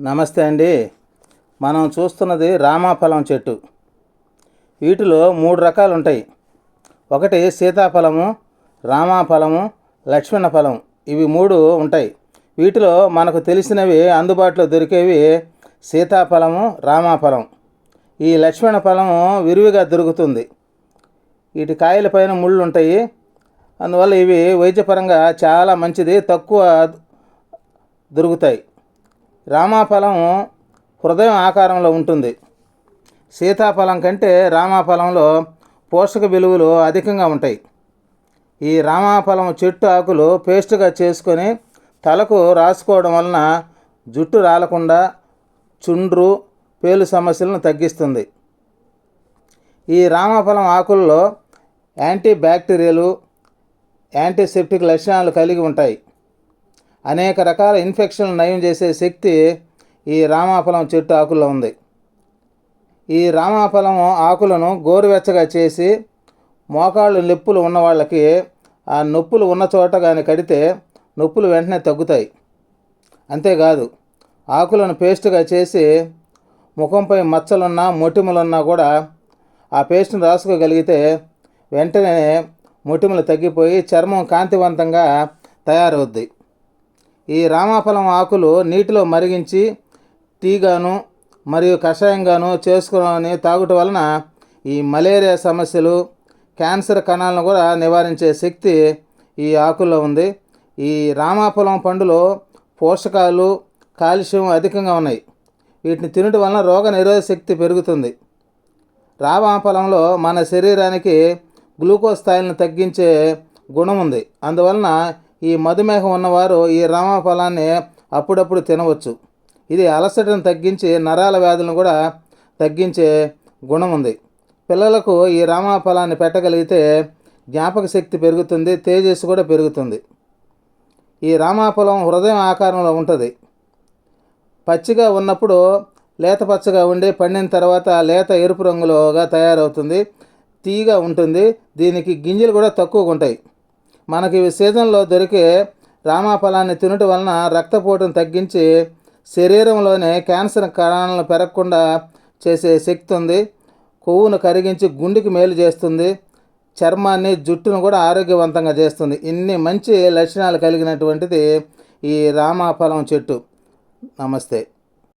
నమస్తే అండి. మనం చూస్తున్నది రామాఫలం చెట్టు. వీటిలో మూడు రకాలు ఉంటాయి ఒకటి సీతాఫలము రామాఫలము లక్ష్మణ ఫలం ఇవి మూడు ఉంటాయి. వీటిలో మనకు తెలిసినవి అందుబాటులో దొరికేవి సీతాఫలము రామాఫలం. ఈ లక్ష్మణ ఫలము విరివిగా దొరుకుతుంది. వీటి కాయలపైన ముళ్ళు ఉంటాయి అందువల్ల ఇవి వైద్యపరంగా చాలా మంచిది తక్కువ దొరుకుతాయి. రామాఫలం హృదయం ఆకారంలో ఉంటుంది. సీతాఫలం కంటే రామాఫలంలో పోషక విలువలు అధికంగా ఉంటాయి. ఈ రామాఫలం చెట్టు ఆకులు పేస్ట్గా చేసుకొని తలకు రాసుకోవడం వలన జుట్టు రాలకుండా చుండ్రు పేలు సమస్యలను తగ్గిస్తుంది. ఈ రామాఫలం ఆకుల్లో యాంటీ బ్యాక్టీరియలు యాంటీసెప్టిక్ లక్షణాలు కలిగి ఉంటాయి. అనేక రకాల ఇన్ఫెక్షన్లు నయం చేసే శక్తి ఈ రామాఫలం చెట్టు ఆకుల్లో ఉంది. ఈ రామాఫలం ఆకులను గోరువెచ్చగా చేసి మోకాళ్ళు నొప్పులు ఉన్న వాళ్ళకి ఆ నొప్పులు ఉన్న చోట కానీ కడితే నొప్పులు వెంటనే తగ్గుతాయి. అంతేకాదు ఆకులను పేస్ట్గా చేసి ముఖంపై మచ్చలున్నా మొటిమలున్నా కూడా ఆ పేస్ట్ని రాసుకోగలిగితే వెంటనే మొటిమలు తగ్గిపోయి చర్మం కాంతివంతంగా తయారవుద్ది. ఈ రామాఫలం ఆకులు నీటిలో మరిగించి టీగాను మరియు కషాయంగాను చేసుకుని తాగుట వలన ఈ మలేరియా సమస్యలు క్యాన్సర్ కణాలను కూడా నివారించే శక్తి ఈ ఆకుల్లో ఉంది. ఈ రామాఫలం పండులో పోషకాలు కాల్షియం అధికంగా ఉన్నాయి. వీటిని తినడం వలన రోగ నిరోధక శక్తి పెరుగుతుంది. రామాఫలంలో మన శరీరానికి గ్లూకోజ్ స్థాయిలను తగ్గించే గుణం ఉంది. అందువలన ఈ మధుమేహం ఉన్నవారు ఈ రామఫలాన్ని అప్పుడప్పుడు తినవచ్చు. ఇది అలసటను తగ్గించి నరాల వ్యాధులను కూడా తగ్గించే గుణం ఉంది. పిల్లలకు ఈ రామఫలాన్ని పెట్టగలిగితే జ్ఞాపక శక్తి పెరుగుతుంది తేజస్సు కూడా పెరుగుతుంది. ఈ రామాఫలం హృదయం ఆకారంలో ఉంటుంది. పచ్చిగా ఉన్నప్పుడు లేత పచ్చగా ఉండి పండిన తర్వాత లేత ఎరుపు రంగులోగా తయారవుతుంది. తీగా ఉంటుంది. దీనికి గింజలు కూడా తక్కువగా ఉంటాయి. మనకి సీజన్లో దొరికే రామాఫలాన్ని తినటం వలన రక్తపోటును తగ్గించి శరీరంలోనే క్యాన్సర్ కణాలను పెరగకుండా చేసే శక్తి ఉంది. కొవ్వును కరిగించి గుండెకి మేలు చేస్తుంది. చర్మాన్ని జుట్టును కూడా ఆరోగ్యవంతంగా చేస్తుంది. ఇన్ని మంచి లక్షణాలు కలిగినటువంటిది ఈ రామాఫలం చెట్టు. నమస్తే.